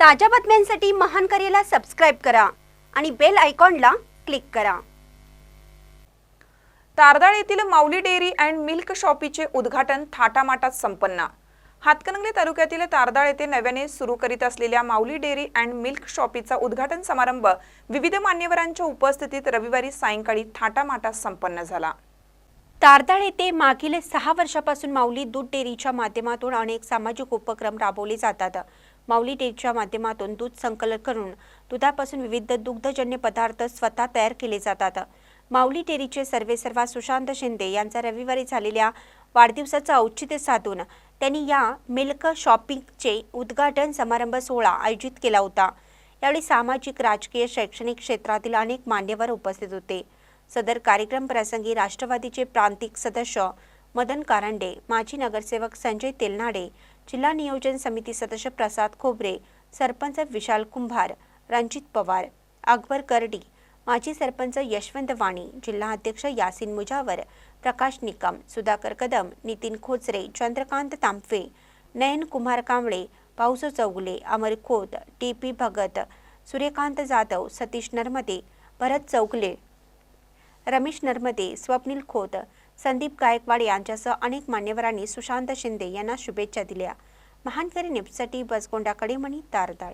ताज्या बातम्यांसाठी महान करेला सबस्क्राईब करा आणि बेल आयकॉनला क्लिक करा. तारदाळ येथील माऊली डेअरी अँड मिल्क शॉपीचे उद्घाटन थाटामाटात संपन्न. हातकणंगले तालुक्यातील तारदाळ येथे नव्याने सुरू करीत असलेल्या माऊली डेअरी अँड मिल्क शॉपीचा उद्घाटन समारंभ विविध मान्यवरांच्या उपस्थितीत रविवारी सायंकाळी थाटामाटात संपन्न झाला. तारदाळ येथे मागील सहा वर्षापासून माऊली दूध डेअरीच्या माध्यमातून अनेक सामाजिक उपक्रम राबवले जातात. माऊली डेअरीच्या माध्यमातून दूध संकलन करून दुधापासून विविध दुग्धजन्य पदार्थ स्वतः तयार केले जातात. माऊली डेअरीचे सर्वेसर्वा सुशांत शिंदे यांचा रविवारी झालेल्या वाढदिवसाचं औचित्य साधून त्यांनी या मिल्क शॉपिंगचे उद्घाटन समारंभ सोहळा आयोजित केला होता. यावेळी सामाजिक राजकीय शैक्षणिक क्षेत्रातील अनेक मान्यवर उपस्थित होते. सदर कार्यक्रम प्रसंगी राष्ट्रवादीचे प्रांतिक सदस्य मदन कारंडे माजी नगरसेवक संजय तेलनाडे जिल्हा नियोजन समिती सदस्य प्रसाद खोबरे सरपंच विशाल कुंभार रणजित पवार अकबर करडी माजी सरपंच यशवंत वाणी जिल्हा अध्यक्ष यासिन मुजावर प्रकाश निकम सुधाकर कदम नितीन खोचरे चंद्रकांत तांफे नयन कुमार कांबळे पाऊसो चौगुले अमर खोत टी पी भगत सूर्यकांत जाधव सतीश नर्मदे भरत चौगले रमेश नर्मदे स्वप्नील खोत संदीप गायकवाड यांच्यासह अनेक मान्यवरांनी सुशांत शिंदे यांना शुभेच्छा दिल्या. महानकरी न्यूजसाठी बसगोंडा कडेमणी तारदाळ.